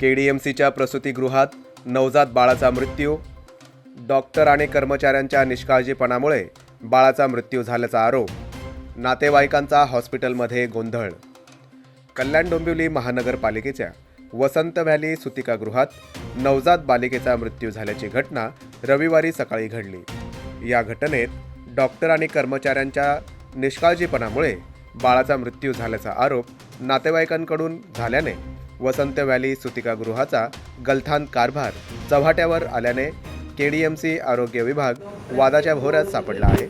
के D M सीच्या प्रसूतीगृहात नवजात बाळाचा मृत्यू. डॉक्टर आणि कर्मचाऱ्यांच्या निष्काळजीपणामुळे बाळाचा मृत्यू झाल्याचा आरोप. नातेवाईकांचा हॉस्पिटलमध्ये गोंधळ. कल्याण डोंबिवली महानगरपालिकेच्या वसंत व्हॅली सुतिकागृहात नवजात बालिकेचा मृत्यू झाल्याची घटना रविवारी सकाळी घडली. या घटनेत डॉक्टर आणि कर्मचाऱ्यांच्या निष्काळजीपणामुळे बाळाचा मृत्यू झाल्याचा आरोप नातेवाईकांकडून झाल्याने वसंत व्हॅली सुतिकागृहाचा गलथान कारभार चव्हाट्यावर आल्याने केडीएमसी आरोग्य विभाग वादाच्या भोवऱ्यात सापडला आहे.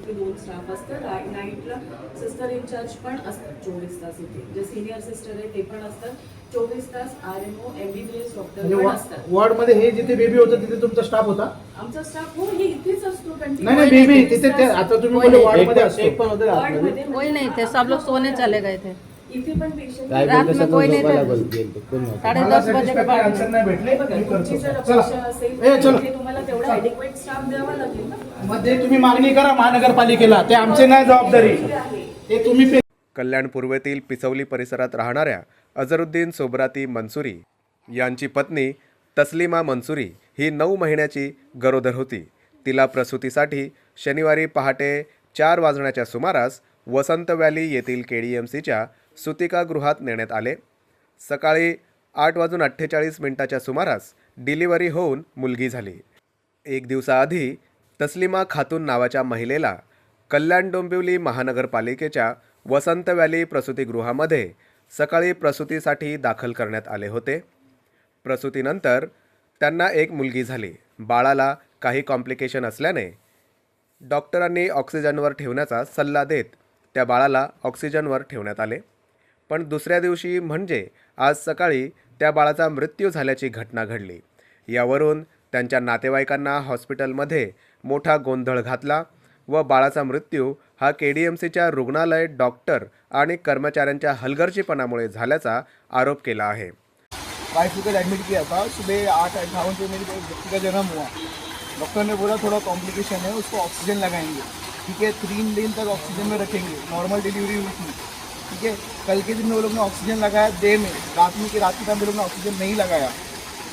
सिस्टर इन्चार्ज पण असतात चोवीस तास इथे जे सिनियर सिस्टर आहे ते पण असतात चोवीस तास R M O M B B S doctor पण वॉ- असतात वॉर्डमध्ये हे जिथे बेबी होतं तिथे तुमचा स्टाफ होता? आमचा स्टाफ हो हे इथेच असतो. नाही नाही बेबी तिथे. आता तुम्ही वॉर्डमध्ये एक असतो. एक पण होते रात में वॉर्डमध्ये कोई नहीं थे सब लोग सोने चले गए थे इथे पण पेशंट रात रात में कोई नहीं था कोई साढ़े मला दस बजे के satisfactory बाद answer नाही भेटले. मी तुमची जर करतो अपेक्षा चला असेल ए, तर चला. इथे तुम्हाला तेवढा ॲडिक्वेट स्टाफ द्यावा लागेल ना? मध्ये तुम्ही मागणी करा महानगरपालिकेला. ते आमचे नाही जबाबदारी. ते आहे. ते तुम्ही पे- कल्याण पूर्वेतील पिसवली परिसरात राहणाऱ्या अझरुद्दीन सोबराती मनसुरी यांची पत्नी तस्लिमा मनसुरी ही नऊ महिन्याची गरोदर होती. तिला प्रसूतीसाठी शनिवारी पहाटे चार वाजण्याच्या सुमारास वसंत व्हॅली येथील के डी एम सीच्या सुतिकागृहात नेण्यात आले. सकाळी आठ वाजून अठ्ठेचाळीस मिनिटाच्या सुमारास डिलिव्हरी होऊन मुलगी झाली. एक दिवसाआधी तस्लिमा खातून नावाच्या महिलेला कल्याण डोंबिवली महानगरपालिकेच्या वसंत व्हॅली प्रसूतीगृहामध्ये सकाळी प्रसूतीसाठी दाखल करण्यात आले होते. प्रसूतीनंतर त्यांना एक मुलगी झाली. बाळाला काही कॉम्प्लिकेशन असल्याने डॉक्टरांनी ऑक्सिजनवर ठेवण्याचा सल्ला देत त्या बाळाला ऑक्सिजनवर ठेवण्यात आले. पण दुसऱ्या दिवशी म्हणजे आज सकाळी त्या बाळाचा मृत्यू झाल्याची घटना घडली. यावरून त्यांच्या नातेवाईकांना हॉस्पिटलमध्ये मोठा गोंधळ घातला व बाळाचा मृत्यू हा के डी एम सीच्या रुग्णालय डॉक्टर आणि कर्मचाऱ्यांच्या हलगर्जीपणामुळे झाल्याचा आरोप केला आहे. वाइफ को एडमिट किया था सुबह आठ अट्ठावन पे मेरी बच्ची का जन्म हुआ. डॉक्टर ने बोला थोड़ा कॉम्प्लिकेशन है उसको ऑक्सीजन लगाएंगे. ठीक है तीन दिन तक ऑक्सीजन में रखेंगे. नॉर्मल डिलीवरी हुई थी. ठीक है, कल के दिन में वो लोग ने ऑक्सीजन लगाया डे में, रात में कि रात के टाइम में लोग ने ऑक्सीजन नहीं लगाया,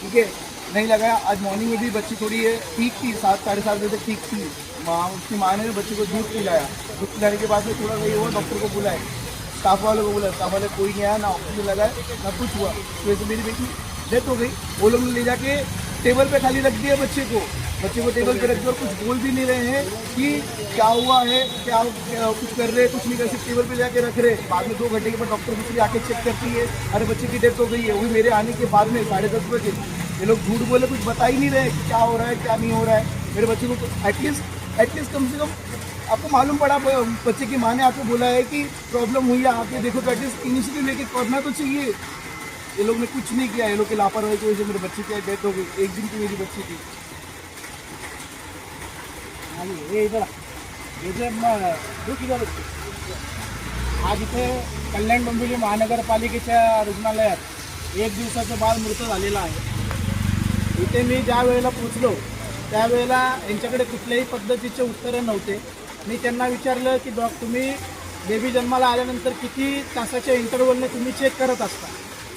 ठीक है, नहीं लगाया, आज मॉर्निंग में भी बच्ची थोड़ी है, ठीक थी, सात, साढ़े सात बजे तक ठीक थी, माँ, उसकी माँ ने भी बच्चे को दूध पिलाया, दूध पिलाने के बाद में थोड़ा वही हुआ डॉक्टर को बुलाए स्टाफ वालों को बोला स्टाफ वाले कोई नहीं आया, ना ऑक्सीजन लगाया, ना कुछ हुआ तो वैसे मेरी बेटी डेथ हो गई, वो लोग ने ले जाके टेबल पर खाली रख दिया बच्चे को बच्चे को टेबल पे रख दिया और कुछ बोल भी नहीं रहे हैं कि क्या हुआ है क्या, क्या कुछ कर रहे हैं कुछ नहीं कर सकते टेबल पे जाके रख रहे। बाद में दो घंटे के बाद डॉक्टर दूसरी आके चेक करती है अरे बच्चे की डेथ हो गई है वो भी मेरे आने के बाद में साढ़े दस बजे। ये लोग झूठ बोले कुछ बता ही नहीं रहे क्या हो रहा है क्या नहीं हो रहा है। मेरे बच्चे को एटलीस्ट एटलीस्ट कम से कम आपको मालूम पड़ा बच्चे की माँ ने आपको बोला है कि प्रॉब्लम हुई है आके देखो तो एटलीस्ट इनिशिएटिव लेके करना तो चाहिए। ये लोग ने कुछ नहीं किया ये लोग की लापरवाही की वजह से मेरे बच्चे की डेथ हो गई एक दिन की मेरी बच्ची थी। आज इथे कल्याण डोंबिवली महानगरपालिकेच्या रुग्णालयात एक दिवसाचं बाळ मृत झालेलं आहे. इथे मी ज्या वेळेला पोचलो त्यावेळेला यांच्याकडे कुठल्याही पद्धतीचे उत्तरं नव्हते. मी त्यांना विचारलं की डॉ तुम्ही बेबी जन्माला आल्यानंतर किती तासाच्या इंटरवलने तुम्ही चेक करत असता?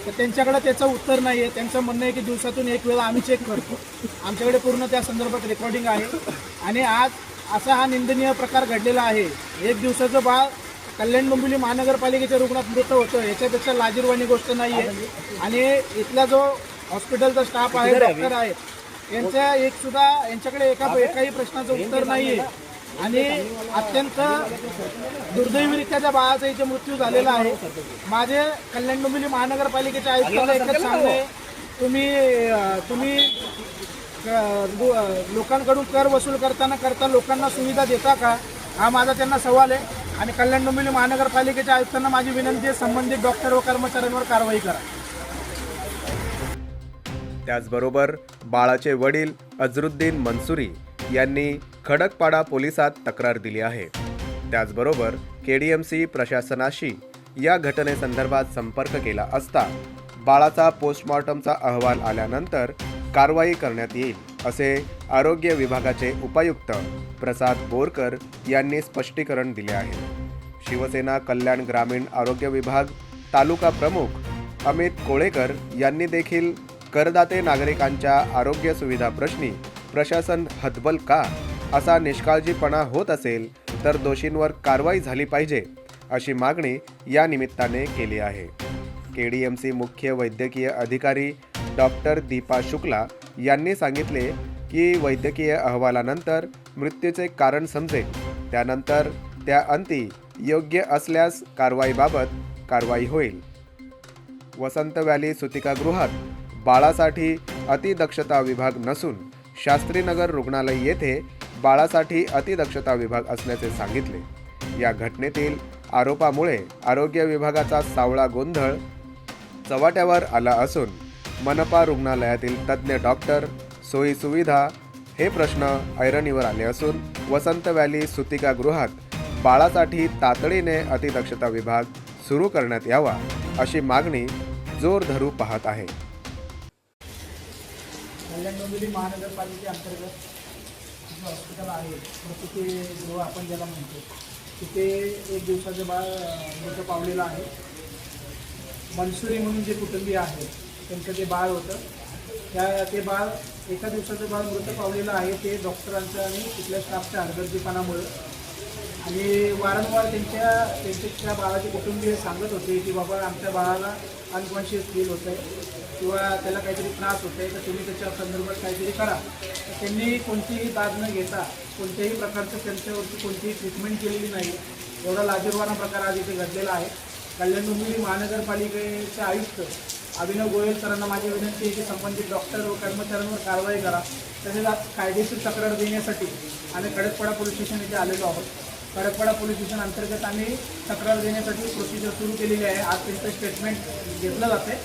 तर त्यांच्याकडे त्याचं उत्तर नाही आहे त्यांचं म्हणणं आहे की दिवसातून एक वेळा आम्ही चेक करतो. आमच्याकडे पूर्ण त्या संदर्भात रेकॉर्डिंग आहे. आणि आज असा हा निंदनीय प्रकार घडलेला आहे. एक दिवसाचं बाळ कल्याण डोंबिवली महानगरपालिकेच्या रुग्णात मृत होतं. याच्यापेक्षा लाजीरवाणी गोष्ट नाही आहे आणि इथला जो हॉस्पिटलचा स्टाफ आहे डॉक्टर आहेत यांच्या एक सुद्धा यांच्याकडे एका एकाही प्रश्नाचं उत्तर नाही आहे आणि अत्यंत दुर्दैवीरित्या त्या बाळाचा इथे मृत्यू झालेला आहे. माझे कल्याण डोंबिवली महानगरपालिकेच्या आयुक्ताला एकच सांगणं आहे तुम्ही तुम्ही लोकांकडून कर वसूल करताना करता लोकांना सुविधा देता का? हा माझा त्यांना सवाल आहे. आणि कल्याण डोंबिवली महानगरपालिकेच्या आयुक्तांना माझी विनंती आहे संबंधित डॉक्टर व कर्मचाऱ्यांवर कारवाई करा. त्याचबरोबर बाळाचे वडील अझरुद्दीन मनसुरी यांनी खडकपाडा पोलिसात तक्रार दिली आहे. त्याचबरोबर के डी एम सी प्रशासनाशी या घटनेसंदर्भात संपर्क केला असता बाळाचा पोस्टमॉर्टमचा अहवाल आल्यानंतर कारवाई करण्यात येईल असे आरोग्य विभागाचे उपायुक्त प्रसाद बोरकर यांनी स्पष्टीकरण दिले आहे. शिवसेना कल्याण ग्रामीण आरोग्य विभाग तालुका प्रमुख अमित कोळेकर यांनी देखील करदाते नागरिकांच्या आरोग्य सुविधा प्रश्नी प्रशासन हतबल का असा निष्काळजीपणा होत असेल तर दोषींवर कारवाई झाली पाहिजे अशी मागणी या निमित्ताने केली आहे. के डी एम सी मुख्य वैद्यकीय अधिकारी डॉक्टर दीपा शुक्ला यांनी सांगितले की वैद्यकीय अहवालानंतर मृत्यूचे कारण समजेल. त्यानंतर त्या अंती योग्य असल्यास कारवाईबाबत कारवाई होईल. वसंत व्हॅली सुतिकागृहात बाळासाठी अतिदक्षता विभाग नसून शास्त्रीनगर रुग्णालय येथे बाळासाठी अतिदक्षता विभाग असल्याचे सांगितले. या घटनेतील आरोपामुळे आरोग्य विभागाचा सावळा गोंधळ चव्हाट्यावर आला असून मनपा रुग्णालयातील तज्ज्ञ डॉक्टर सोयी सुविधा हे प्रश्न ऐरणीवर आले असून वसंत व्हॅली सुतिकागृहात बाळासाठी तातडीने अतिदक्षता विभाग सुरू करण्यात यावा अशी मागणी जोर धरू पाहत आहे. कल्याण डोंबिवली महानगरपालिकेअंतर्गत जे हॉस्पिटल आहे. प्रसूती गृह आपण ज्याला म्हणतो तिथे एक दिवसाचं बाळ मृत पावलेलं आहे. मनसुरी म्हणून जे कुटुंबीय आहे त्यांचं ते बाळ होतं त्या ते बाळ एका दिवसाचं बाळ मृत पावलेलं आहे. ते डॉक्टरांचं आणि तिथल्या स्टाफच्या हलगर्जीपणामुळं आणि वारंवार त्यांच्या त्यांच्या त्या बाळाचे कुटुंबीय सांगत होते की बाबा आमच्या बाळाला अनकॉन्शियस फील होतं आहे किंवा त्याला काहीतरी त्रास होतो आहे तर तुम्ही त्याच्या संदर्भात काहीतरी करा. तर त्यांनी कोणतीही दाद न घेता कोणत्याही प्रकारचं त्यांच्यावरती कोणतीही ट्रीटमेंट केलेली नाही. एवढा लाजीरवाना प्रकार आज इथे घडलेला आहे. कल्याण डोंबिवली महानगरपालिकेचे आयुक्त अभिनव गोयल सरांना माझी विनंती आहे की संबंधित डॉक्टर व कर्मचाऱ्यांवर कारवाई करा. तसेच आज कायदेशीर तक्रार देण्यासाठी आम्ही कडकपाडा पोलीस स्टेशन इथे आलेलो आहोत. कडकपाडा पोलीस स्टेशन अंतर्गत आम्ही तक्रार देण्यासाठी प्रोसिजर सुरू केलेली आहे. आज त्यांचं स्टेटमेंट घेतलं जाते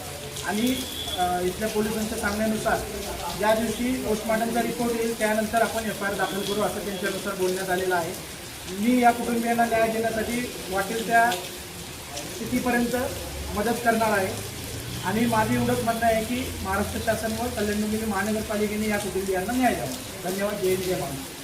आणि इथल्या पोलिसांच्या सांगण्यानुसार ज्या दिवशी पोस्टमॉर्टमचा रिपोर्ट येईल त्यानंतर आपण एफ आय आर दाखल करू असं त्यांच्यानुसार बोलण्यात आलेलं आहे. मी या कुटुंबियांना न्याय देण्यासाठी वाटेल त्या स्थितीपर्यंत मदत करणार आहे. आणि माझं एवढंच म्हणणं आहे की महाराष्ट्र शासन व कल्याण महानगरपालिकेने या कुटुंबियांना न्याय द्यावा. धन्यवाद. जय जय महाराष्ट्र.